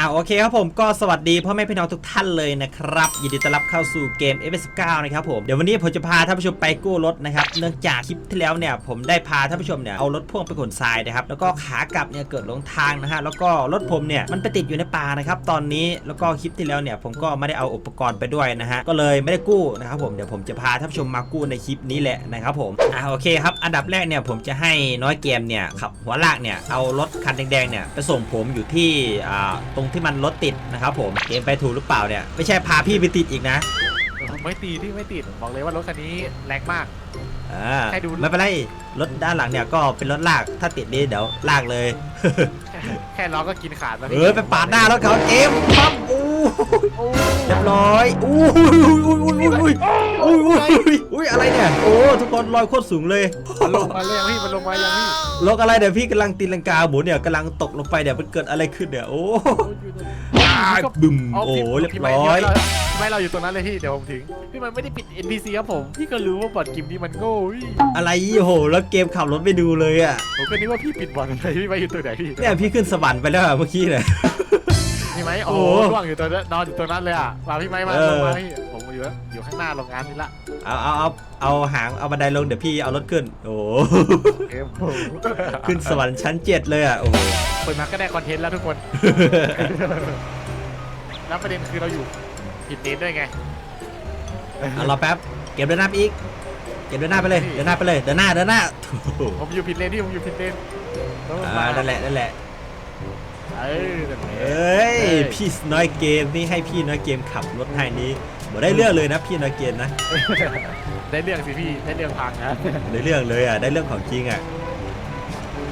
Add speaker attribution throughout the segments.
Speaker 1: อ่าโอเคครับผมก็สวัสดีพ่อแม่พี่น้องทุกท่านเลยนะครับยินดีต้อนรับเข้าสู่เกม F19 นะครับผมเดี๋ยววันนี้ผมจะพาท่านผู้ชมไปกู้รถนะครับเนื่องจากคลิปที่แล้วเนี่ยผมได้พาท่านผู้ชมเนี่ยเอารถพ่วงไปขนทรายนะครับแล้วก็ขากลับเนี่ยเกิดหลงทางนะฮะแล้วก็รถผมเนี่ยมันไปติดอยู่ในป่านะครับตอนนี้แล้วก็คลิปที่แล้วเนี่ยผมก็ไม่ได้เอาอุปกรณ์ไปด้วยนะฮะก็เลยไม่ได้กู้นะครับผมเดี๋ยวผมจะพาท่านผู้ชมมากู้ในคลิปนี้แหละนะครับผมอ่าโอเคครับอันดับแรกเนี่ยผมจะให้น้อยเกมเนี่ยขับหัวลากเนี่ยเอารถคันแดงๆเนี่ยไปส่งผมอยู่ที่อ่าตรงที่มันรถติดนะครับผมเกมไปถูกหรือเปล่าเนี่ยไม่ใช่พาพี่ไปติดอีกนะ
Speaker 2: ไม่ตีที่ไม่ติดบอกเลยว่ารถคันนี้แรงมาก
Speaker 1: อ่า
Speaker 2: ให้ดู
Speaker 1: ไม่เป็นไรรถด้านหลังเนี่ยก็เป็นรถลากถ้าติดนี้เดี๋ยวลากเลย
Speaker 2: แค่ล้อก็กินขาดแล้ว
Speaker 1: เออไปปาดหน้ารถเขาเกมปั๊บอู้
Speaker 2: โอ้
Speaker 1: เรียบร้อยอู้อุ้ยอุ้ยอุ้ยอุ้ยอุ้ยอุ้ยอุ้ยอะไรเนี่ย โอ้ทุกคนลอยโคตรสูงเลย
Speaker 2: มันลงมาเลยยังพี่มันลงมายังพี่
Speaker 1: รถอะไรเดี๋ยวพี่กำลังตีลังกาหมุนเนี่ยกำลังตกลงไปเดี๋ยวมันเกิดอะไรขึ้นเนี่ยโอ้บึ้ม
Speaker 2: เอา
Speaker 1: โอ้
Speaker 2: พี่
Speaker 1: เรียบ
Speaker 2: พี่
Speaker 1: ร้อย
Speaker 2: ไม่เราอยู่ตรงนั้นเลยพี่เดี๋ยวผมถึงพี่มันไม่ได้ปิด NPC ครับผมพี่ก็รู้ว่าบอทกิมนี้มันโง่พี่
Speaker 1: อะไรโอ้โหแล้วเกมขับรถไปดูเลยอะ
Speaker 2: ผมก็นึกว่าพี่ปิดบอทอะไรพี่ไปอยู่ตัวไหนพี่
Speaker 1: เนี่ยพี่ขึ้นสวรรค์ไปแล้วอะเมื่อกี้เนี่ย
Speaker 2: พี่ไหม
Speaker 1: โอ้
Speaker 2: โอ้ร่วงอยู่ตัวนั้นนอนอยู่ตรงนั้นเลยอะมาพี่ไหมมา
Speaker 1: เออ
Speaker 2: ลงมาพี่ผมอยู่อยู่ข้างหน้าโรงงานนี่ละ
Speaker 1: เอาเอาเอาเอาหางเอาบันไดลงเดี๋ยวพี่เอารถขึ้น โอ้โห
Speaker 2: เอ็ม
Speaker 1: ขึ้นสวรรค์ชั้นเจ็ดเลยอะโอ้โห
Speaker 2: เปิดมาก็ได้คอนเทนต์แล้วทุกคน แล้วประเด็นคือเราอยู่ผิดเลนด้วยไง
Speaker 1: เอารอแป๊บเก็บเดินหน้าไปอีก เก็บเดินหน้าไปเลยเดินหน้าไปเลยเดินหน้าเดินหน้าโอ้โห
Speaker 2: ผมอยู่ผิดเลนที่ผมอยู่ผิดเลนแล้วมัน
Speaker 1: อ่า
Speaker 2: มา
Speaker 1: นั่นแหละนั่นแหละ
Speaker 2: เออนั่นแหละ
Speaker 1: เอ้ยพี่น้อยเกมนี่ให้พี่น้อยเกมขับรถให้นี้บ่ได้เรื่องเลยนะพี่น้อยเกมนะ
Speaker 2: ได้เรื่องสิพี่ได้เรื่องพังนะ
Speaker 1: ได้เรื่องเลยอะได้เรื่องของจริงอะ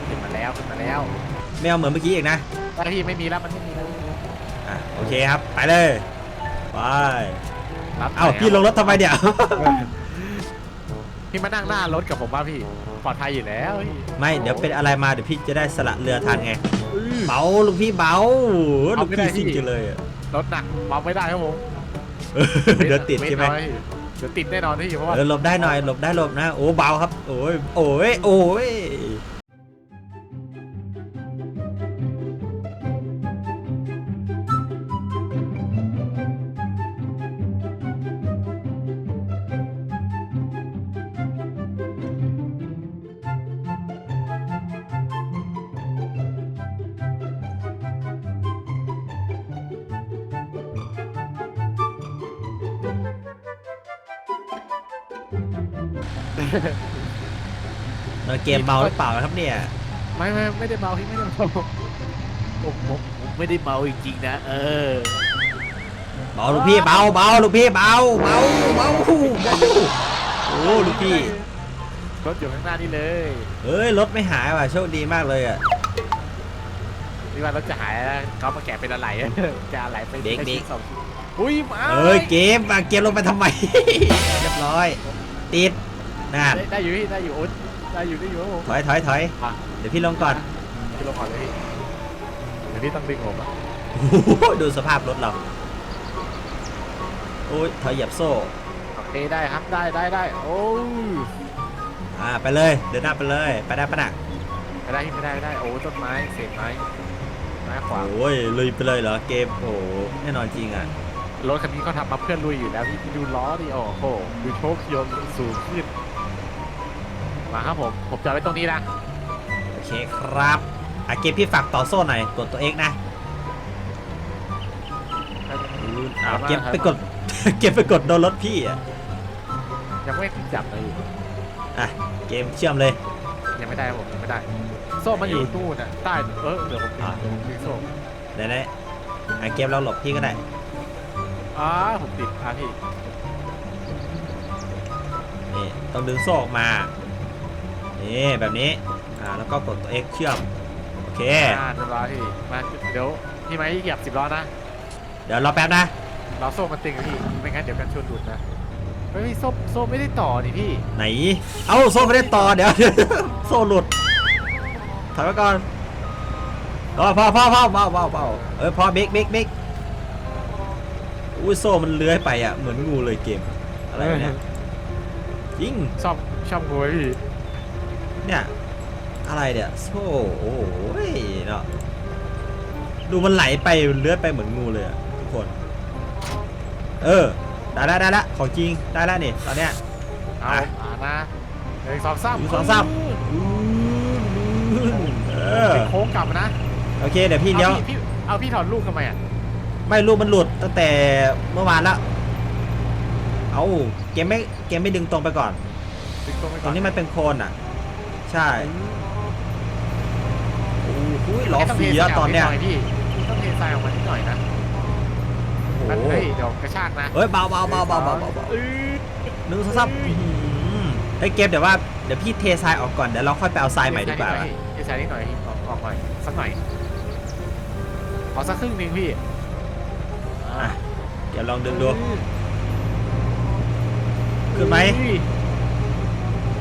Speaker 2: ขึ้นมาแล้วขึ้นมาแล้ว
Speaker 1: ไม่เอาเหมือนเมื่อกี้อีกนะ
Speaker 2: แต่พี่ไม่มีแล้วมันไม่มีแล้ว
Speaker 1: อะโอเคครับไปเลยไป
Speaker 2: รับ
Speaker 1: เอ้าพี่ลงรถทำไมเดี๋ยว
Speaker 2: พี่มานั่งหน้ารถกับผมป่ะพี่ปลอดภัยอยู่แล้วพี่
Speaker 1: ไม่เดี๋ยวเป็นอะไรมาเดี๋ยวพี่จะได้สละเรือทันไง เบาลูกพี่เบาลูกพี่ซิ่งจังเลยอะ
Speaker 2: รถหนักเมาไม่ได้ครับผม
Speaker 1: เดี๋ยวติดใช่ไหม
Speaker 2: เวทน้อยเดี๋ยวติดแน่นอนพี่เพราะว่า
Speaker 1: เออหลบได้หน่อยหลบได้หลบนะ โอ้เบาครับ โอ้ยโอ้ยโอ้ย เราเกมเมาหรือเปล่าครับเนี่ย
Speaker 2: ไม่ไม่ไม่ได้เมาพี่ไม่ได้เมาผมผมผมไม่ได้เมาจริงๆนะ เออ
Speaker 1: เบาลูกพี่เบาเบาลูกพี่เบาเบาเบาเบาโอ้ลูกพี่
Speaker 2: รถอยู่ข้างหน้านี่เลย
Speaker 1: เอ้ยรถไม่หายว่ะโชคดีมากเลยอะ
Speaker 2: นี่ว่ารถจะหายแล้วเขามาแกะเป็นอะไรจะอะไรไป
Speaker 1: เบรกเบรก
Speaker 2: สองชิ้นอุ้ยมา
Speaker 1: เอ้ยเกมอะเกมลงไปทำไม เรียบร้อย ติดนั่น
Speaker 2: ได้ได้อยู่พี่ได้อยู่โอ๊ต ได้อยู่ได้อยู่ครับผม
Speaker 1: ถอยถอยถอย
Speaker 2: อะ
Speaker 1: เดี๋ยวพี่ลงก่อน
Speaker 2: พี่ลงก่อนเลยพี่เดี๋ยวพี่ต้องดึงผมอะ
Speaker 1: โอ้โหดูสภาพรถเราโอ้ยถอยเหยียบโซ่
Speaker 2: โอเคได้ครับได้ได้ได้โอ้ย
Speaker 1: อ่าไปเลยเดินหน้าไปเลยไปได้ปะน่ะ
Speaker 2: ไม่ได้ไม่ได้ไม่ได้โอ้ต้นไม้เศษไม้ไม้ขวาง
Speaker 1: โอ้ยลุยไปเลยเหรอเกมโอ้โหแน่นอนจริงอะ
Speaker 2: รถคันนี้เขาทำมาเพื่อลุยอยู่แล้วพี่ดูล้อดิโอ้โหดูโชคยนต์สูงขึ้น มาครับผม ผมจอดไว้ตรงนี้นะ
Speaker 1: โอเคครับอะเกมพี่ฝากต่อโซ่หน่อยกดตัวเอกนะอ่าเกมไปกด เกมไปกดโดนรถพี่อะ
Speaker 2: ยังไม่ขึ้นจับเลย
Speaker 1: อะเกมเชื่อมเลย
Speaker 2: ยังไม่ได้ครับผมยังไม่ได้ โซ่มันอยู่ตู้น่ะใต้เออเดี๋ยวผมดึง
Speaker 1: อะ
Speaker 2: เดี๋ยวผมดึงโซ่
Speaker 1: ไหนไหนอะเกมเราหลบพี่ก็ได้
Speaker 2: อ่าผมติดอะพี่
Speaker 1: นี่ต้องดึงโซ่ออกมา นี่แบบนี้อ่าแล้วก็กดตัว X เชื่อมโอเค
Speaker 2: อ่าเรียบร้อยพี่มาเดี๋ยวพี่ไม้เหยียบสิบล้อนะ
Speaker 1: เดี๋ยวรอแป๊บนะ
Speaker 2: เราโซ่มันตึงอะพี่ไม่งั้นเดี๋ยวกันชนหลุดนะเฮ้ยโซ่โซ่ไม่ได้ต่อนี่พี่
Speaker 1: ไหน เอ้าโซ่ไม่ได้ต่อเดี๋ยวเดี๋ยวโซ่หลุดถอยไปก่อนพอพอพอพอเบาเบาเบาเออพอเบรกเบรกเบรกอุ้ยโซ่มันเลื้อยไปอะเหมือนงูเลยเกม อะไรวะเนี่ยจริง
Speaker 2: ชอบชอบงูไหมพี่
Speaker 1: เนี่ย อะไรเนี่ยโซ่โอ้โหเนาะดูมันไหลไปเลื้อยไปเหมือนงูเลยอะทุกคน เออ ได้แล้วได้แล้วของจริงได้แล้วนี่ตอนเนี้ย
Speaker 2: เอา
Speaker 1: อะ
Speaker 2: อ่านะหนึ่งสองสาม
Speaker 1: หนึ่งสองสามเออ
Speaker 2: เป็นโค้งกลับนะ
Speaker 1: โอเคเดี๋ยวพี่เลี้ยว
Speaker 2: อาพี่เอาพี่ถอดลูกทำไมอะ
Speaker 1: ไม่รูปมันหลุดตั้งแต่เมื่อวานแล้ว เอาเกมไม่เกมไม่ดึงตรงไปก่อน
Speaker 2: ดึงตรงไป
Speaker 1: ต
Speaker 2: ก่
Speaker 1: ร
Speaker 2: อน
Speaker 1: งนี้มันเป็นโคนอะ ใช่โอ้โหล้อ
Speaker 2: ต้ง
Speaker 1: ฟรี
Speaker 2: ท
Speaker 1: แล้วตอนเนี้ย
Speaker 2: ทรายกพี่ต้องเททรายออกมานิดหน่อยนะ
Speaker 1: โอ้
Speaker 2: มัน
Speaker 1: โห
Speaker 2: เฮ้ยเดี๋ยวกระชากนะ
Speaker 1: เฮ้ยเบาเบาเบาเบาเบาเบาเบา
Speaker 2: เอ้ย
Speaker 1: หนึ่งสองสามอื้อหือเฮ้ยเกมเดี๋ยวว่าเดี๋ยวพี่เททรายออกก่อนเดี๋ยวเราค่อยไปเอาทรายใหม่ดีกว่า
Speaker 2: เททรายนิดหน่อยออกออกหน่อยสักหน่อยขอสักครึ่งหนึ่งพี่
Speaker 1: อะเดี๋ยวลองดึงดูขึ้นไหม
Speaker 2: อุ้ย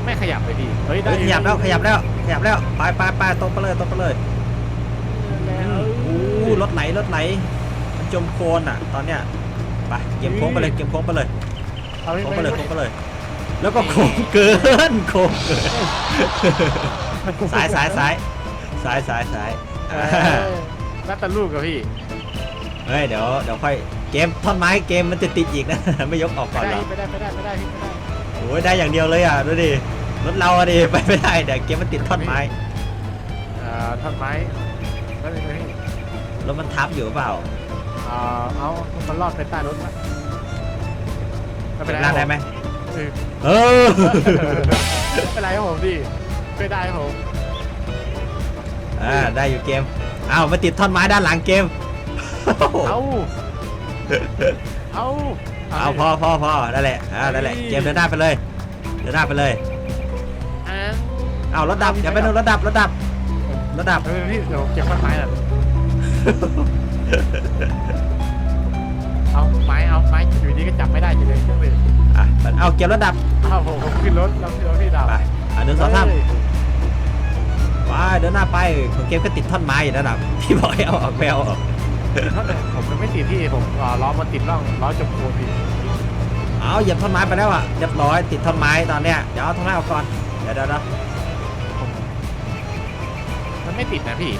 Speaker 2: ไม่ขยับเลยพี่ เฮ้ยได้
Speaker 1: เฮ้ยขยับแล้วขยับแล้วขยับแล้วไปไปไปตรงไปเลยตรงไปเลย
Speaker 2: แล้ว
Speaker 1: โอ้โหรถไหลรถไหลมันจมโคลนอะ ตอนเนี้ยไปเกมโค้งไปเลยเกมโค้งไปเลย
Speaker 2: เอา
Speaker 1: โค้งไปเลยโค้งไปเลย แล้วก็โค้งเกินโค้งเกินสายสายสายสายสายสาย
Speaker 2: เอ
Speaker 1: อ่า
Speaker 2: อนัดแต่ลูกกับพี่
Speaker 1: เฮ้ยเดี๋ยวเดี๋ยวค่อยเกมท่อนไม้เกมมันจะติดอีกนะไม่ยกออกก่อน
Speaker 2: ไม่
Speaker 1: เหร
Speaker 2: ได้
Speaker 1: อ
Speaker 2: ไม่ได้ไม่ได้ไม่ได้พี่ไม่ได้
Speaker 1: โอ้ยได้อย่างเดียวเลยอะดูดิ รถเราอะดิไปไม่ได้เดี๋ยวเกมมันติดท่อนไม้
Speaker 2: เอ่อท่อนไม้แล้วนี่พี่
Speaker 1: รถมันทับอยู่หรือเปล่า
Speaker 2: เอ่อเอามันรอดไปใต้รถมั้ยไม่เป็นไร
Speaker 1: ลากได้ไหม
Speaker 2: เออ
Speaker 1: เออ
Speaker 2: ไม่เป็นไรครับผมพี่ไม่ได้ครับผม
Speaker 1: อ่าได้อยู่เกมอ้าวมาติดท่อนไม้ด้านหลังเกม
Speaker 2: เอาเอา
Speaker 1: เอาพอพอพอนั่นแหละอ่านั่นแหละเกมเดินหน้าไปเลยเดินหน้าไปเลย
Speaker 2: อ่า
Speaker 1: เอารถดับอย่าไปโดนรถดับรถดับรถดับ
Speaker 2: เออพี่เดี๋ยวเก็บท่อนไม้น่ะเอาไม้เอาไม้อยู่ดีก็จับไม่ได้อยู่เลยเครื่องเลย
Speaker 1: อะเอาเกมรถดับ
Speaker 2: เอาผมผมขึ้นรถแล้วพี่รถพี่ดับ
Speaker 1: ไปอะหนึ่งสองสาม
Speaker 2: เฮ้ย
Speaker 1: ไปเดินหน้าไปของเกมก็ติดท่อนไม้อยู่ระดับพี่บอกให้เอาออกไปเอาออก
Speaker 2: ท่อนไหนผมยังไม่ติดที่ผมเอ่อล้อมันติดร่องล้อจมโคลนพี่
Speaker 1: เอาเหยียบท่อนไม้ไปแล้วอะเรียบร้อยติดท่อนไม้ตอนเนี้ยเดี๋ยวเอาท่อนไม้ออกก่อนเดี๋ยวเดี๋ยวเดี๋ยว
Speaker 2: มัน ไม่ติดนะพี่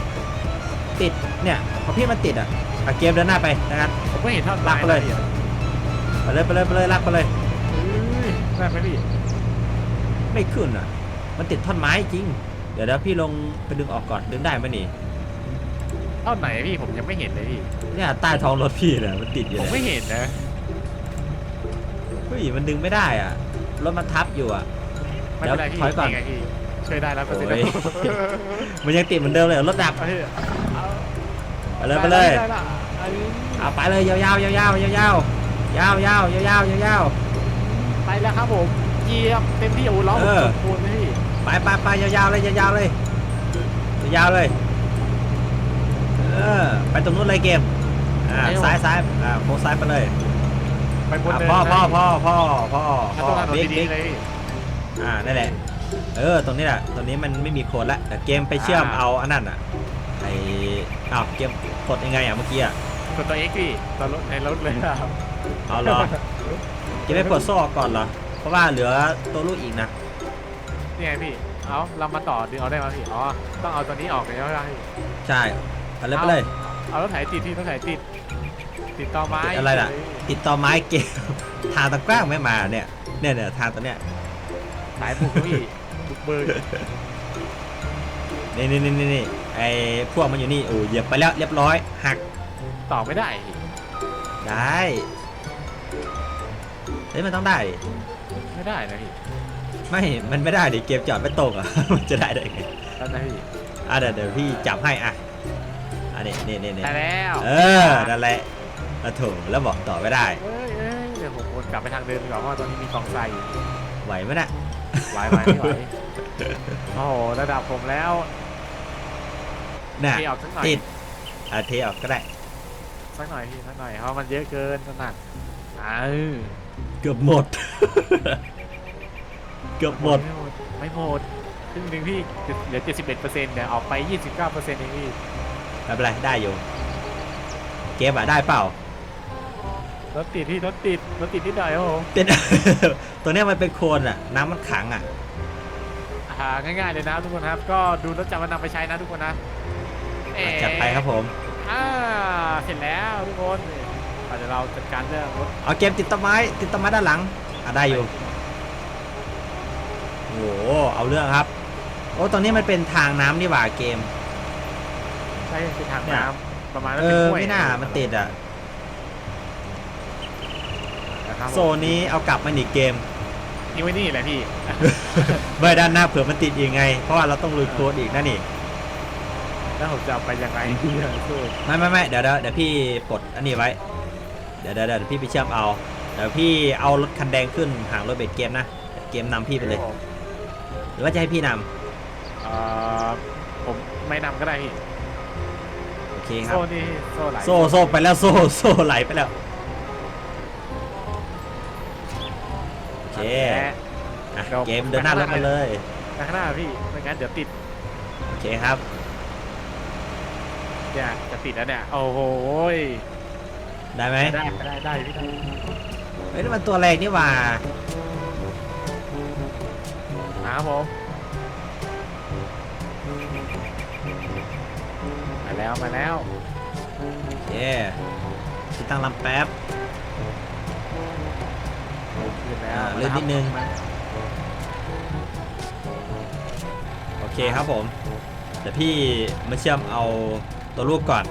Speaker 1: ติดเนี่ยของพี่มันติดอะอะเกมเดินหน้าไปนะครับ
Speaker 2: ผมไม่เห็นท่อน
Speaker 1: ลากไปเลย
Speaker 2: นะพี่
Speaker 1: ไปเลยไปเลยไปเลยลากไปเลย
Speaker 2: เอ้ยได้ไหมพี่
Speaker 1: ไม่ขึ้นอะ มันติดท่อนไม้จริง เดี๋ยวเดี๋ยวพี่ลงไปดึงออกก่อนดึงได้ไหมนี่
Speaker 2: ท่อนไหนพี่ผมยังไม่เห็นเลยพี่
Speaker 1: เนี่ยใต้ท้องรถพี่เนี่ยมันติดอยู่
Speaker 2: ผม
Speaker 1: เนี่ย
Speaker 2: ไม่เห็นนะ
Speaker 1: เฮ้ยมันดึงไม่ได้อะรถมันทับอยู่อะ
Speaker 2: ไม่เป็นไรพี่
Speaker 1: เดี๋ยวถอยก่อน
Speaker 2: ไงพี่ช่วยได้แล้วก็เสร็จ
Speaker 1: โอ้
Speaker 2: แล้ว
Speaker 1: ยมันยังติดเหมือนเดิมเลยรถดับ
Speaker 2: เอาพี่เอา
Speaker 1: ไปเลยไปเลย
Speaker 2: ด้ละอันนี้
Speaker 1: เอาไปเลยยาวๆยาวๆยาวๆยาวๆยาวๆยาวๆยาวๆยาว
Speaker 2: ไปแล้วครับผมเหยียบเต็มที่โอ้โหล้อผม
Speaker 1: เออ
Speaker 2: จมโคลนเลยพี่
Speaker 1: ๆไปไปไปยาวๆเลยยาวๆเลยยาวๆเลยเออไปตรงนู้นเลยเกมอ่าซ้ายซ้ายอ่าโค้งซ้ายไปเลย
Speaker 2: ไปบน
Speaker 1: อะ
Speaker 2: เนิน
Speaker 1: พ่อ
Speaker 2: นะ
Speaker 1: พ่อพ่อพ่อพ่อ
Speaker 2: ถ้า
Speaker 1: พ่อ
Speaker 2: ต้องทำ
Speaker 1: บิ๊ก
Speaker 2: ดี
Speaker 1: บิ๊ก
Speaker 2: ๆเลยพี่
Speaker 1: อ่านั่นแหละ เออ ตรงนี้แหละตรงนี้มันไม่มีโค้ดละแต่เกมไปเชื่อม
Speaker 2: อ่า
Speaker 1: เอาอันนั้นอะไออ้าวเกมกดยังไงอะเมื่อกี้อะ
Speaker 2: กดตัว X พี่ตัวรถในรถเลยครับ
Speaker 1: เอาเหรอ เกมไม่ปลดโซ่ออกก่อนเหรอ เพราะว่าเหลือตัวลูกอีกนะ
Speaker 2: นี่ไงพี่ เอาเรามาต่อดึงเอาได้ไหมพี่ อ๋อ ต้องเอาตัวนี้ออกเลยใช่ไหมพี่
Speaker 1: ใช่ไปเลยไปเลย
Speaker 2: เอารถไถติดที่รถไถติด ติดต่อไม้
Speaker 1: ติดอะไรล่ะ ติดต่อไม้เกม ทางตะกร้างไม่มาเนี่ย เนี่ยเนี่ยทางตัวเนี้ย
Speaker 2: สายบุกพี่ บุกเบิร์
Speaker 1: นี่นี่นี่นี่นี่ไอพวกมันอยู่นี่โอ้เหยียบไปแล้วเรียบร้อย หัก
Speaker 2: ต่อไม่ได้พี่
Speaker 1: ได้เฮ้ยมันต้องได้ดิ
Speaker 2: ไม่ได้นะพี่
Speaker 1: ไม่ มันไม่ได้ดิเกมจอดไม่ตรงอะ มันจะได้ได้ไง
Speaker 2: แล้วนะพี่
Speaker 1: อะเดี๋ยวเดี๋ยวพี่จับให้อะอันนี้นี่นี่นี่
Speaker 2: ได้แล้ว
Speaker 1: เออนั่นแหละอะโถแล้วบอกต่อไม่ได้
Speaker 2: เอ้ยเอ้ยเดี๋ยวผมวนกลับไปทางเดิมดีกว่าเพราะว่าตอนนี้มีกองทรายอยู่
Speaker 1: ไหวไหมน่ะ
Speaker 2: ไหวไหวไม่ไหวโอ้โหระดับผมแล้ว
Speaker 1: น่ะ
Speaker 2: เทออกสักหน่อย
Speaker 1: ติดอะเทออกก็ได้
Speaker 2: สักหน่อยพี่สักหน่อยเพราะมันเยอะเกินขนาดอ้าว
Speaker 1: เกือบหมด เกือบหมด
Speaker 2: ไม่หมดไม่หมดครึ่งหนึ่งพี่เหลือ71เปอร์เซ็นต์เนี่ยออกไป 29เปอร์เซ็นต์เองพี่
Speaker 1: ไม่เป็นไรได้อยู่ เกมอะได้เปล่า ร
Speaker 2: ถติดพี่รถติดรถติดนิดหน่อยครับผม
Speaker 1: เป็น ตัวเนี้ยมันเป็นโคลนอะ น้ำมันขังอะ
Speaker 2: อ่าง่ายๆเลยนะทุกคนครับ ก็ดูรถจำมานำไปใช้นะทุกคนนะเอ๊ะ
Speaker 1: จัดไปครับผม
Speaker 2: กอ่าเสร็จแล้วทุกคนอะเดี๋ยวเราจัดการเรื่องรถ
Speaker 1: เอาเกมติดต้นไม้ ติดต้นไม้ด้านหลัง อะได้อยู่ โอ้โห เอาเรื่องครับ โอ้ตรงนี้มันเป็นทางน้ำนี่หว่าเกม
Speaker 2: ใช่คือทาง
Speaker 1: เนี่ย
Speaker 2: น้ำประมาณนั้น
Speaker 1: เอ
Speaker 2: เป็น
Speaker 1: อ
Speaker 2: ห้วย
Speaker 1: ไม่น่า มันติดอะ
Speaker 2: นะ ครับ
Speaker 1: โซนนี้เอากลับมาอีกเกม
Speaker 2: นี่ไว้นี่แหละพี่
Speaker 1: ไม่ด้านหน้าเผื่อมันติดอีกไง เพราะว่าเราต้องลุยโค้ดอีกนั่นนี่
Speaker 2: แล้วผมจะเอาไปยังไงพี่สู้
Speaker 1: ไม่ไม่ไม่เดี๋ยวเดี๋ยวเดี๋ยวพี่ปลดอันนี้ไว้ เดี๋ยวเดี๋ยวเดี๋ยวพี่ไปเชื่อมเอาเดี๋ยวพี่เอารถคันแดงขึ้นห่างรถเบรกเกมนะเกมนำพี่ไปเลยหรือว่าจะให้พี่น
Speaker 2: เอ่อผมไม่นำก็ได้พี่ำ
Speaker 1: โอเคครับ
Speaker 2: โซ่นี่โซ่ไหล
Speaker 1: โซ่โซ่ไปแล้วโซ่โซ่ไหลไปแล้ว เคอะเกมเดินหน้ารถมาเลย
Speaker 2: ไปข้างหน้าพี่ไม่งั้นเดี๋ยวติด
Speaker 1: โอเคครับ
Speaker 2: เนี่ยจะติดแล้วเนี่ยโอ้โหย
Speaker 1: ได้ไหม
Speaker 2: ได้ได้ได้พี่ได้
Speaker 1: เฮ้ยนี่มันตัวแรงนี่หว่า
Speaker 2: นะครับผมมาแล้วมาแล้ว
Speaker 1: โอเคติดตั้งลำแป๊บ
Speaker 2: ขึ้นแล้ว
Speaker 1: อ่าเลื่อนนิดนึง โอเคครับผม เดี๋ยวพี่มาเชื่อมเอาตัวรูปก่อน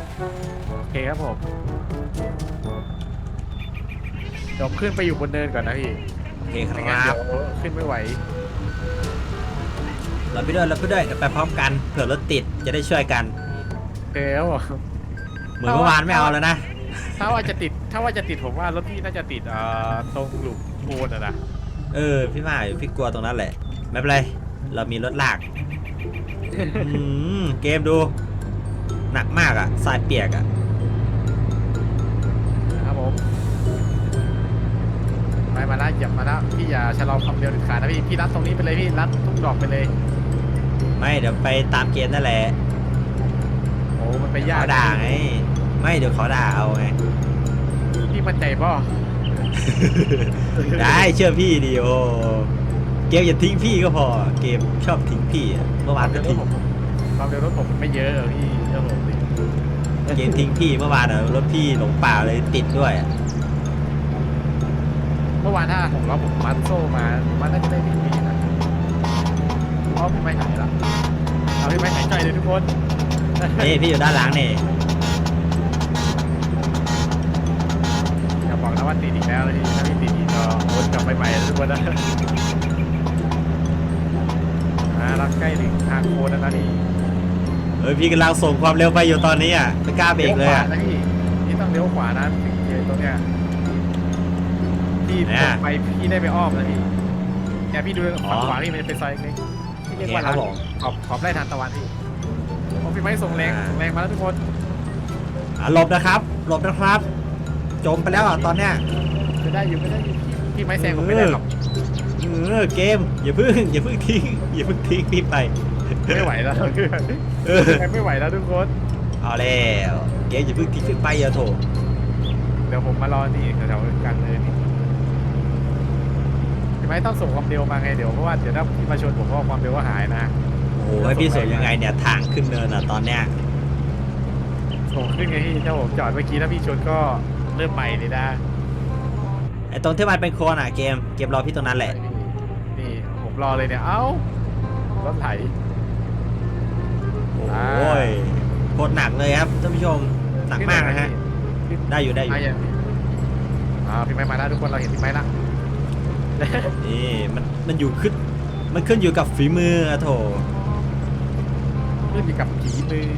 Speaker 2: โอเคครับผมเดี๋ยวขึ้นไปอยู่บนเนินก่อนนะพี่
Speaker 1: โอเคค
Speaker 2: ไม่งั้น
Speaker 1: รับ
Speaker 2: เดี๋ยวขึ้นไม่ไหว
Speaker 1: เราไปด้วยเราไปด้วยเดี๋ยวไปพร้อมกันเผื่อรถติดจะได้ช่วยกัน
Speaker 2: โอเคครับผม
Speaker 1: เหมือนเมื่อวานไม่เอาแล้วนะ
Speaker 2: ถ้าว่าจะติด ถ้าว่าจะติดผมว่ารถพี่น่าจะติดเอ่อตรงหลุมโคลนอะนะ
Speaker 1: เออ พี่มาอยู่พี่กลัวตรงนั้นแหละ ไม่เป็นไร เรามีรถลากอืมเกมดู หนักมากอะทรายเปียกอะ
Speaker 2: ครับผมไปมาแล้วเหยียบมาแล้วพี่อย่าชะลอความเร็วเด็ดขาดนะพี่พี่รัดตรงนี้ไปเลยพี่รัดทุกดอกไปเลย
Speaker 1: ไม่เดี๋ยวไปตามเกมนั่นแหละ
Speaker 2: โอ้มันไป
Speaker 1: เดี๋ยวยา
Speaker 2: ก
Speaker 1: เขาด่าไงไม่เดี๋ยวเขาด่าเอาไง
Speaker 2: พี่ มั่นใจป่ะ
Speaker 1: ได้เชื่อพี่ดิโอเกมอย่าทิ้งพี่ก็พอ เกมชอบทิ้งพี่อะเมื่อวานก็ทิ้ง
Speaker 2: ความเร็วรถผมไม่เยอะอะพี่เจ้าผม
Speaker 1: เกมทิ้งพี่เมื่อวานอะรถพี่หลงป่าเลยติดด้วยอะ
Speaker 2: เมื่อวานถ้าผมว่าผมมัดโซ่มา มันน่าจะได้พี่ดีนะเพราะพี่ไม่หายละเอาพี่ไม่หายใจเลยทุกคน
Speaker 1: นี่พี่อยู่ด้านหลังนี่
Speaker 2: ว่าติดอีกแล้วนะพี่ถ้าพี่ติดอีกก็วนกลับไปใหม่นะทุกคนนะอ่าเราใกล้ถึงทางโค้งแล้วนะนี่
Speaker 1: เฮ้ยพี่กำลังส่งความเร็วไปอยู่ตอนนี้อะไม่กล้าเบรกเลยอะ
Speaker 2: นะพี่พี่ต้องเลี้ยวขวานะถึงเจอตรงเนี้ยพี่
Speaker 1: เนี่ย
Speaker 2: ตรงไปพี่ได้ไปอ้อมนะพี่เนี่ยพี่ดู
Speaker 1: อ๋อ
Speaker 2: ฝั่งขวาพี่มันเป็นซอยเล็กๆที่เรียกว่า
Speaker 1: โอเคครั
Speaker 2: ร้า
Speaker 1: บ
Speaker 2: น
Speaker 1: ผม
Speaker 2: ขอบขอบไร่ทานตะวันพี่โอ้พี่ไม่ส่งแรง
Speaker 1: อ่า
Speaker 2: ส่งแรงมาแล้วทุกคน
Speaker 1: อะหลบนะครับหลบนะครับ จมไปแล้วอะตอนเนี้ย
Speaker 2: จะได้อยู่ไม่ได้อยู่พี่พี่ไม่แซงผมไม่ได้หรอก
Speaker 1: เออเกม อย่าเพิ่งอย่าเพิ่งทิ้งอย่าเพิ่งทิ้งพี่ไป
Speaker 2: ไม่ไหวแล้วคือ
Speaker 1: เออ
Speaker 2: ไม่ไหวแล้วทุกคน
Speaker 1: เอาแล้วเกมอย่าเพิ่งทิ้งพี่ไปอย่าโถ
Speaker 2: เดี๋ยวผมมารอนี่แถวๆกลางเลยนี่พี่ไม่ต้องส่งความเร็วมาไงเดี๋ยวเพราะว่าเดี๋ยวถ้าพี่มาชนผมก็ความเร็วก็หายนะ
Speaker 1: โอ้โหให้พี่สวยยังไงเนี่ยทางขึ้นเนินอะตอนเนี้ย
Speaker 2: ส่งขึ้นไงพี่ถ้าผมจอดเมื่อกี้ถ้าพี่ชนก็ เริ่มใหม่เลยนะ
Speaker 1: ไอ้ตรงที่มันเป็นโคนอะเกม เกมรอพี่ตรงนั้นแหละ
Speaker 2: นี่ผมรอเลยเนี่ย เอ้ารถไถ
Speaker 1: โอ้ยโคตรหนักเลยครับท่านผู้ชม หนักมากนะฮะ ได้อยู่ได้อยู่
Speaker 2: อะอย่างอ่าพี่ไม้มาแล้วทุกคนเราเห็นพี่ไม้ละ
Speaker 1: นี่มันมันอยู่ขึ้น มันขึ้นอยู่กับฝีมืออะโถ
Speaker 2: ขึ้นอยู่กับผีมือ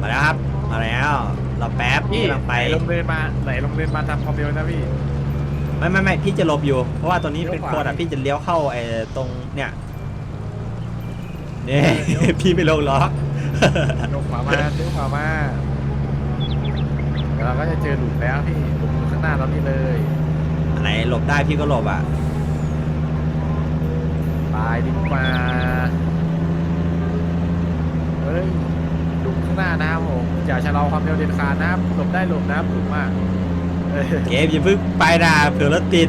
Speaker 1: มาแล้วครับ มาแล้ว เราแป๊บพี่กำลังไป
Speaker 2: ไหลลงเนินมาไหลลงเนินมาทำความเร็วนะพี่
Speaker 1: ไม่ไม่ไม่พี่จะหลบอยู่ เพราะว่าตรงนี้เป็น
Speaker 2: เลี้ยวขวา
Speaker 1: โคนอะพี่จะเลี้ยวเข้าไอ้ตรงเนี่ยเนี่ย
Speaker 2: เลี้ยว
Speaker 1: พี่ไม่ลงล็อก
Speaker 2: ลงขวามาเลี้ยวขวามาเดี๋ยวเราก็จะเจอหลุมแล้วพี่หลุมอยู่ข้างหน้าเรานี่เลย
Speaker 1: อันไหนหลบได้พี่ก็หลบอะ
Speaker 2: ตายดีกว่าเฮ้ยหลุมข้างหน้านะครับผมอย่าชะลอความเร็วเด็ดขาดนะครับหลบได้หลบนะครับหลุมมากเออ
Speaker 1: เกมอย่าเพิ่งไปนะเผื่อรถติด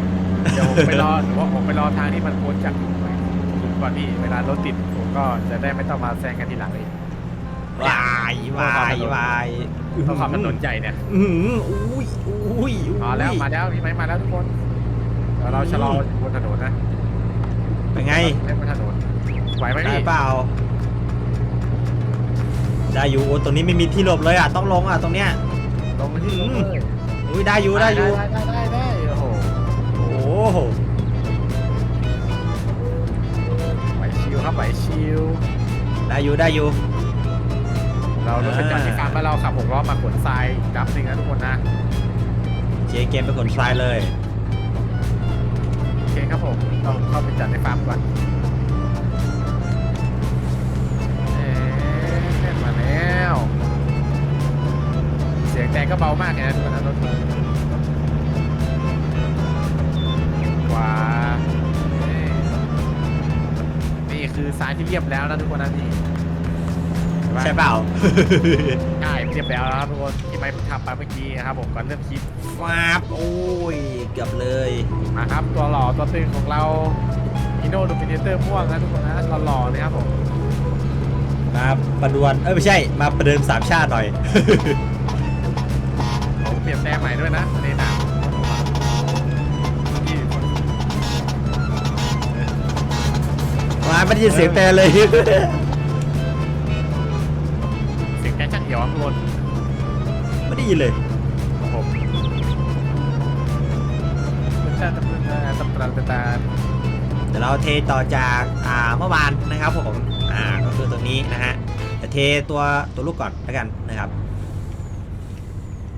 Speaker 2: เดี๋ยวผมไปรอหรือว่าผมไปรอทางที่มันพ้นจากหลุมไปหลุมก่อนพี่เวลารถติดผมก็จะได้ไม่ต้องมาแซงกันทีหลังเลย
Speaker 1: วายวายวาย
Speaker 2: เพราะความถนนใหญ่เนี่ย
Speaker 1: อื้อหืออุ้ยอุ้ยอุ้ย
Speaker 2: มาแล้วมาแล้วพี่ไม้มาแล้วทุกคนเดี๋ยวเราชะลอบนถนนนะ
Speaker 1: เป็นไง
Speaker 2: เล่นบนถนนไหวไหม
Speaker 1: ได้
Speaker 2: พี่
Speaker 1: เปล่า ได้อยู่โอ้ตรงนี้ไม่มีที่หลบเลยอะต้องลงอะตรงเนี้ย
Speaker 2: ลงมาที่ลงเลย
Speaker 1: อุ้ยได้อยู่ได้อยู่
Speaker 2: ได้ได้ได้ได้โอ้โห
Speaker 1: โอ้โห
Speaker 2: ไหวชิวครับไหวชิว
Speaker 1: ได้อยู่ได้อยู่
Speaker 2: เรารถเป็นจอดที่ฟาร์มแล้วเราขับหกล้อมาขนทรายดับหนึ่งนะทุกคนนะ
Speaker 1: เจเกมเป็นคนทรายเลย
Speaker 2: โอเคครับผมเราเข้าไปจัดในฟาร์มก่อน แล้ว เสียงแตกก็เบามากเลยนะทุกคนนะรถขวาเอ๊ะนี่คือทรายที่เรียบแล้วนะทุกคนนะนี่ห็นปะ
Speaker 1: ใช่เปล่า
Speaker 2: ใช่เรียบแล้วนะครับทุกคนที่ไม่ทำไปเมื่อกี้นะครับผมก่อนเริ่มคลิป
Speaker 1: ฟาบโอ้ยเกือบเลย
Speaker 2: มาครับตัวหล่อตัวตึงของเราอิโนดูมิเนเตอร์ม่วงนะทุกคนนะหล่อๆนะครับผม
Speaker 1: มาประดวนเอ้ยไม่ใช่มาประเดิมสามชาติหน่อย
Speaker 2: ผมเปลี่ยนแปลงใหม่ด้วยนะในหนังนี่
Speaker 1: มาไม่ได้ยินเสียงแต่เลย
Speaker 2: เสียงแก๊สช่างเหี่ยวครับทุกคน
Speaker 1: ไม่ได้ยินเลย
Speaker 2: ของผมตาตาตาตาตาตา
Speaker 1: เดี๋ยวเราเทต่อจากอ่าเมื่อวานนะครับผม อ่าก็คือตรงนี้นะฮะแต่เทตัวตัวลูกก่อนแล้วกันนะครับ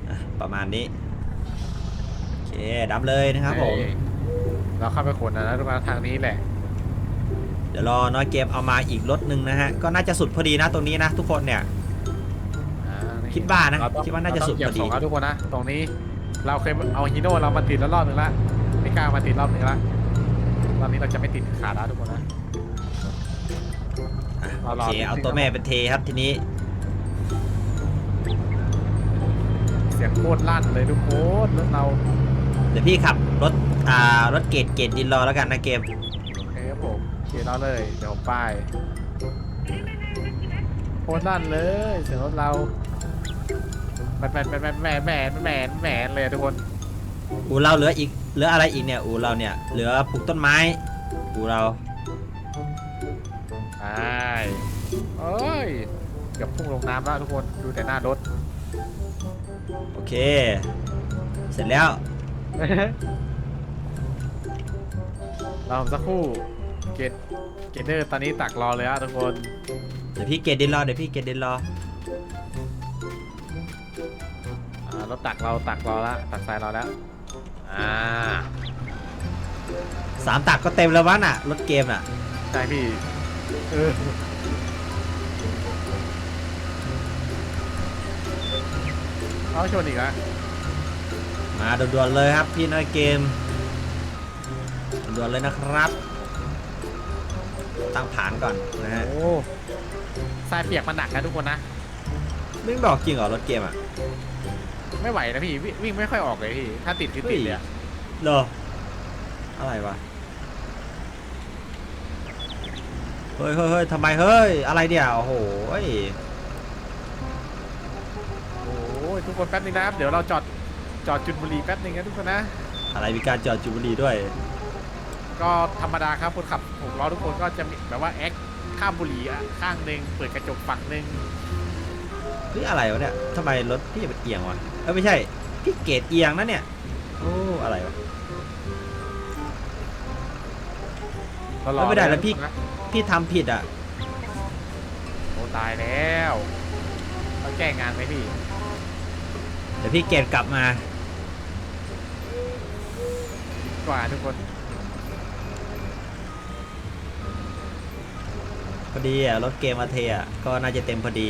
Speaker 1: อะประมาณนี้โอเคดับเลยนะครับผม
Speaker 2: เราเข้าไปขนนะทุกคนทางนี้แหละ
Speaker 1: เดี๋ยวรอน้อยเกมเอามาอีกรถหนึ่งนะฮะก็น่าจะสุดพอดีนะตรงนี้นะทุกคนเนี่ย
Speaker 2: อ่า
Speaker 1: คิดว่านะ
Speaker 2: เรต้อง
Speaker 1: คิดว่าน่าจะสุด
Speaker 2: เรต้ง
Speaker 1: พอดี
Speaker 2: เหยียบสงครับทุกคนนะตรงนี้เราเคยเอาฮีโน่เรามาติดแล้วรอบหนึ่งละไม่กล้ามาติดรอบหนึ่งละรอบนี้เราจะไม่ติดขาดแล้วทุกคนนะ
Speaker 1: อะ
Speaker 2: เอา
Speaker 1: โอ
Speaker 2: รอ
Speaker 1: เค
Speaker 2: นิดนึง
Speaker 1: เอาตัวแม่เป็นเทครับทีนี้
Speaker 2: เสียงโคตรลั่นเลยทุกคนรถเรา
Speaker 1: เดี๋ยวพี่ขับรถอ่ารถเกรดเกรดดินรอแล้วกันนะเกม
Speaker 2: โอเคครับผมเขียนเราเลย เดี๋ยวผมป้ายโคตรลั่นเลย เสียงรถเราแมนแมนแมนแมนแมนแมนแมนเลยทุกคน
Speaker 1: อูเราเหลืออีกเหลืออะไรอีกเนี่ยอูเราเนี่ยเหลือปลูกต้นไม้อูเรา
Speaker 2: ใช่เอ้ยเกือบพุ่งลงน้ำแล้วทุกคนดูแต่หน้ารถ
Speaker 1: โอเค เสร็จแล้ว
Speaker 2: เราสักครู่เกตเกตเดอร์ตอนนี้ตักรอเลยอะทุกคน
Speaker 1: เดี๋ยวพี่เกรดดินรอ เดี๋ยวพี่เกรดดินรอ
Speaker 2: อ่ารถตักเราตักรอละตักทรายเราแล้วอ่า
Speaker 1: สามตักก็เต็มแล้ววะน่ะ รถเกมน่ะ
Speaker 2: ใช่พี่ เออเอาชนอีกแล้ว
Speaker 1: มาด่วนๆเลยครับพี่น้อยเกมด่วนๆเลยนะครับ ตั้งฐานก่อนนะฮะ
Speaker 2: โอ้ทรายเปียกมันหนักนะทุกคนนะ
Speaker 1: ไม่บอกจริงเหรอรถเกมอะ
Speaker 2: ไม่ไหวนะพี่วิ่งวิ่งไม่ค่อยออกเลยพี่ ถ้าติดคือติดเลยอะ
Speaker 1: เหรออะไรวะ เฮ้ยเฮ้ยเฮ้ยทำไมเฮ้ย อะไรเดี๋ยวโอ้โหย
Speaker 2: โอ้ยทุกคนแป๊บนึงนะครับ เดี๋ยวเราจอดจอดจุดบุหรีแป๊บนึงนะทุกคนนะ
Speaker 1: อะไรมีการจอดจูบบุรีด้วย
Speaker 2: ก็ธรรมดาครับคนขับหกล้อทุกคนก็จะมีแบบว่าแอคข้ามบุหรี่อะข้างหนึ่งเปิดกระจกฝั่งหนึ่ง
Speaker 1: เฮ้ยอะไรวะเนี่ยทำไมรถพี่มันเอียงวะเอ้ยไม่ใช่พี่เกตเอียงนะเนี่ยโอ้อะไรวะ
Speaker 2: ตลอด
Speaker 1: ไม่ได้แล้วพี่
Speaker 2: นะ
Speaker 1: พี่ทำผิดอะ
Speaker 2: โอ้ตายแล้วเราแก้งานไหมพี่
Speaker 1: เดี๋ยวพี่เกตกลับมา
Speaker 2: ดีกว่าทุกคน
Speaker 1: พอดีอะรถเกมมาเทอะก็น่าจะเต็มพอดี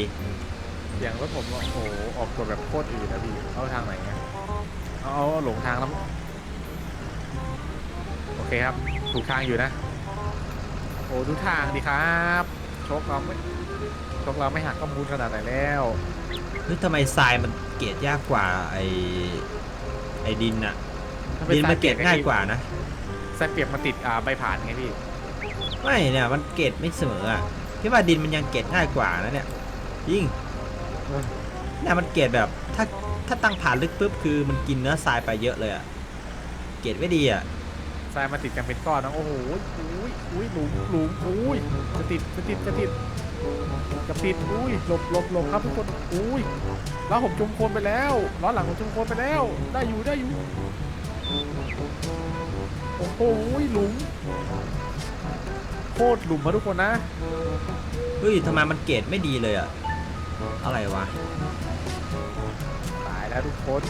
Speaker 2: อย่างรถผมอะโอ้โหออกตัวแบบโคตรอื่นนะพี่เข้าทางไหนเนี่ยเอาเอาหลงทางแล้วมั้งโอเคครับ ถูกทางอยู่นะ โอ้ดูทางดิครับโชคเราไม่โชคเราไม่หักข้อมูลขนาดไหนแล้ว
Speaker 1: เฮ้ยทำไมทรายมันเกตยากกว่าไอไอดินอะ
Speaker 2: ถ้าเป็
Speaker 1: ดินมัน
Speaker 2: ทร
Speaker 1: เกตง่ายกว่านะ
Speaker 2: ทรายเปียกมันติดอ่าใบผ่านไงพี่
Speaker 1: ไม่เนี่ยมันเกตไม่เสมออะพี่ว่าดินมันยังเกตง่ายกว่านะเนี่ยยิ่งเนี่ยมันเกรดแบบถ้าถ้าตั้งผ่านลึกปุ๊บคือมันกินเนื้อทรายไปเยอะเลยอะเกรดไม่ดีอะ
Speaker 2: ทรายมาติดกันเป็นก้อนนะโอ้โหอุ้ยอุ้ยหลุมหลุมอุ้ยจะติดจะติดจะติดจะติดอุ้ยหลบหลบหลบครับทุกคนอุ้ยแล้วผมจมโคลนไปแล้วล้อหลังผมจมโคลนไปแล้ว ได้อยู่ได้อยู่โอ้โหหลุมโคตรหลุมมาทุกคนนะ
Speaker 1: เฮ้ยทำไมมันเกรดไม่ดีเลยอะอะไรวะ
Speaker 2: ตายแล้วทุกคน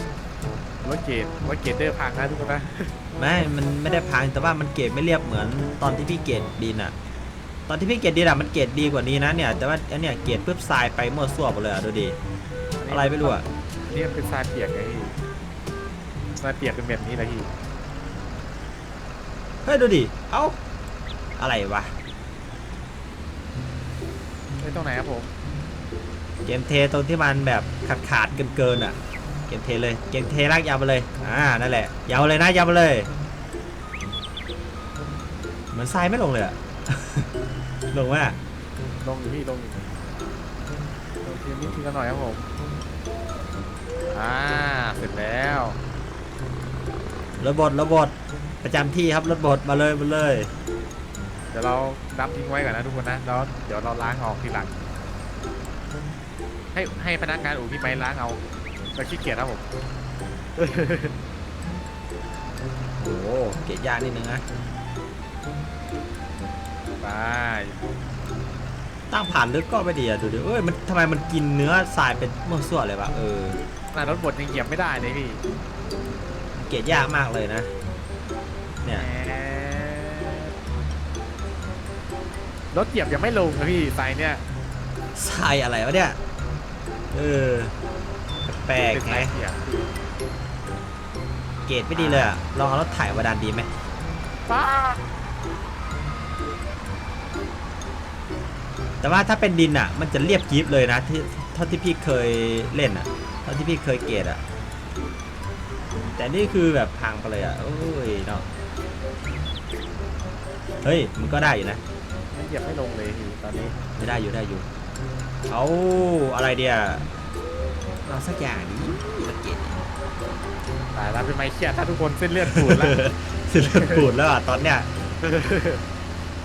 Speaker 2: รถเกตรถเกตเดอร์พังนะทุกคนนะ
Speaker 1: ไม่ มันไม่ได้พังแต่ว่ามันเกรดไม่เรียบเหมือนตอนที่พี่เกรดดินอะตอนที่พี่เกรดดินอะมันเกรดดีกว่านี้นะเนี่ย แต่ว่าอันเนี้ยเกรดปุ๊บทรายไปมั่วซั่วหมดเลยอะดูดิ อะไรไม่รู้อะ
Speaker 2: นี่มันเป็นทรายเปียกไงพี่ทรายเปียกเป็นแบบนี้แหละพี่
Speaker 1: เฮ้ยดูดิ เอ้า อะไรวะ
Speaker 2: ไม่ตรงไหนครับผม
Speaker 1: เกมเทตรงที่มันแบบขาดขาดเกินเกินๆอะ เกมเทเลย เกมเทลากยาวไปเลย อ่า นั่นแหละ ยาวเลยนะ ยาวไปเลย เหมือนทรายไม่ลงเลยอะลงว่า
Speaker 2: ลงอยู่พี่ลงอยู่ลงทีนิดทีละหน่อยครับผม อ่า เสร็จแล้ว
Speaker 1: รถบดรถบดประจำที่ครับรถบดมาเลยมาเลย
Speaker 2: เดี๋ยวเราดับทิ้งไว้ก่อนนะทุกคนนะแล้วเดี๋ยวเราล้างออกทีหลัง ให้ให้พนักงานอู่พี่ไม้ล้างเอา เราขี้เกียจครับผม
Speaker 1: โอ้โหเกะยากนิดนึงนะ
Speaker 2: ไป
Speaker 1: ตั้งผ่านลึกก็ไม่ดีอะดูดิเอ้ยมันทำไมมันกินเนื้อทรายเป็นมั่วซั่วเลยวะเออ
Speaker 2: น่ารถบดยังเหยียบไม่ได้เลยพี่
Speaker 1: เกะยากมากเลยนะ เนี่ย
Speaker 2: แหมรถเหยียบยังไม่ลงนะพี่ไซส์เนี่ย
Speaker 1: ทรายอะไรวะเนี่ยเออ แปลก
Speaker 2: เป็น
Speaker 1: ๆ
Speaker 2: ไซ
Speaker 1: ไง
Speaker 2: ส์เปียก
Speaker 1: เกรดไม่ดีเลยอะลองเอารถไถ่ายมาดันดีไหม
Speaker 2: ป้า
Speaker 1: แต่ว่าถ้าเป็นดินอะมันจะเรียบกริฟเลยนะที่เท่าที่พี่เคยเล่นอะเท่าที่พี่เคยเกรดอะแต่นี่คือแบบพังไปเลยอะโอ้ยเนาะเฮ้ยมันก็ได้อยู่นะ
Speaker 2: มันเหยียบไม่ลงเลยพี่ตอนนี้
Speaker 1: ไม่ได้อยู่ได้อยู่เอาอะไรเดีย เราสักอย่างนี้รถเกรด
Speaker 2: ตายแล้วเป็นไม้เครียดถ้าทุกคนเส้นเลือดปูดแล้ว
Speaker 1: สิเริ่มปูดแล้วอะตอนเนี้ย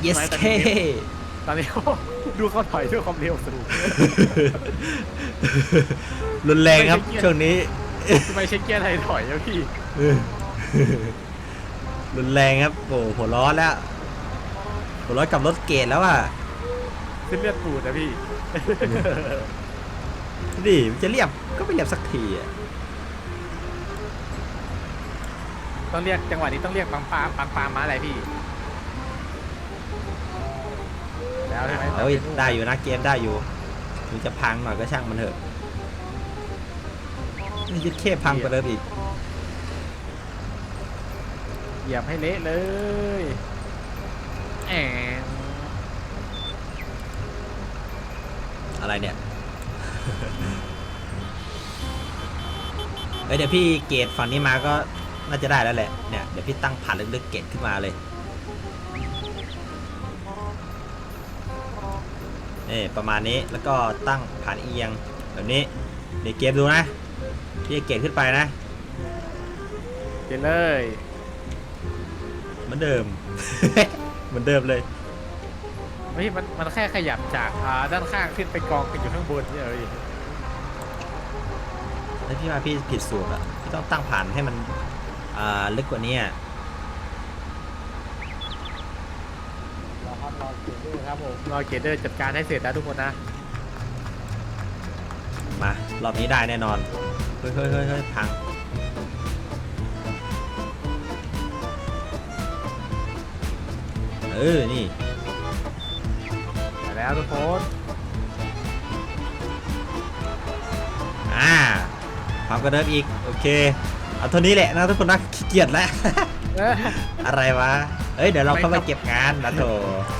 Speaker 1: yes
Speaker 2: ไม่แต่
Speaker 1: k
Speaker 2: ทีนี้ตอนนี้ ดูเขาถอยด้วยความเร็วสูง
Speaker 1: รุนแรงครับ
Speaker 2: ไม่ใช่เกียร์
Speaker 1: ช่วงนี้
Speaker 2: ทำไมเช็คเกียร์ไทยถอยแล้วพี่
Speaker 1: รุนแรงครับโอ้หัวร้อนแล้วหัวร้อนกับรถเกตแล้วอะ
Speaker 2: เส้นเลือดปูดนะพี่
Speaker 1: ดิมันจะเรียบก็ไม่เรียบสักทีอะ
Speaker 2: ต้องเรียกจังหวะนี้ต้องเรียกปังปามปังปามมาอะไรพี่ แล้วใช่ไหม
Speaker 1: เอ้ยได้อยู่นะเกมได้อยู่ถึงจะพังหน่อยก็ช่างมันเถอะนี่ยึดเคพังไปเลยอีก
Speaker 2: เหยียบให้เละเลยแอน
Speaker 1: อะไรเนี่ย เอ้ยเดี๋ยวพี่เกตฝั่งนี้มาก็น่าจะได้แล้วแหละ เนี่ยเดี๋ยวพี่ตั้งผ่านลึกๆเกตขึ้นมาเลยนี่ประมาณนี้แล้วก็ตั้งผ่านเอียงแบบนี้เดี๋ยวเกมดูนะพี่เกตขึ้นไปนะ
Speaker 2: เจเลย
Speaker 1: เหมือนเดิม เหมือนเดิมเลย
Speaker 2: ไม่มันมันแค่ขยับจากอ่าด้านข้างขึ้นไปกองกันอยู่ข้างบนเนี่ยเอ้ย
Speaker 1: แล้ว พี่ว่าพี่ผิดสูตรอะพี่ต้องตั้งผ่านให้มันอ่าลึกกว่านี้อะ
Speaker 2: รอครับรอเกเดอร์ครับผมรอเกเดอร์จัดการให้เสร็จแล้วทุกคนนะ
Speaker 1: มารอบนี้ได้แน่นอน เฮ้ยเฮ้ยเฮ้ยเฮ้ยพัง เออ นี่
Speaker 2: ไปแล้วทุกคน
Speaker 1: อ่า ความกระเดิมอีก โอเค เอาเท่านี้แหละนะทุกคนนะขี้เกียจแล้ว
Speaker 2: เอ้ย
Speaker 1: อะไรวะ เอ้ยเดี๋ยวเราเข้า
Speaker 2: ไม่
Speaker 1: มา
Speaker 2: ครับ
Speaker 1: เก็บงานนะโถ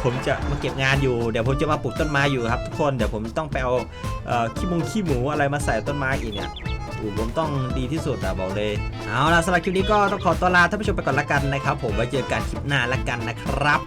Speaker 1: ผมจะมาเก็บงานอยู่ เดี๋ยวผมจะมาปลูกต้นไม้อยู่ครับทุกคน เดี๋ยวผมต้องไปเอาเอ่อขี้มุงขี้หมูอะไรมาใส่ต้นไม้อีกเนี่ยโอ้ผมต้องดีที่สุดอะบอกเลย เอาล่ะสำหรับคลิปนี้ก็ต้องขอตัวลาท่านผู้ชมไปก่อนละกันนะครับ ผมไว้เจอกันคลิปหน้าละกันนะครับ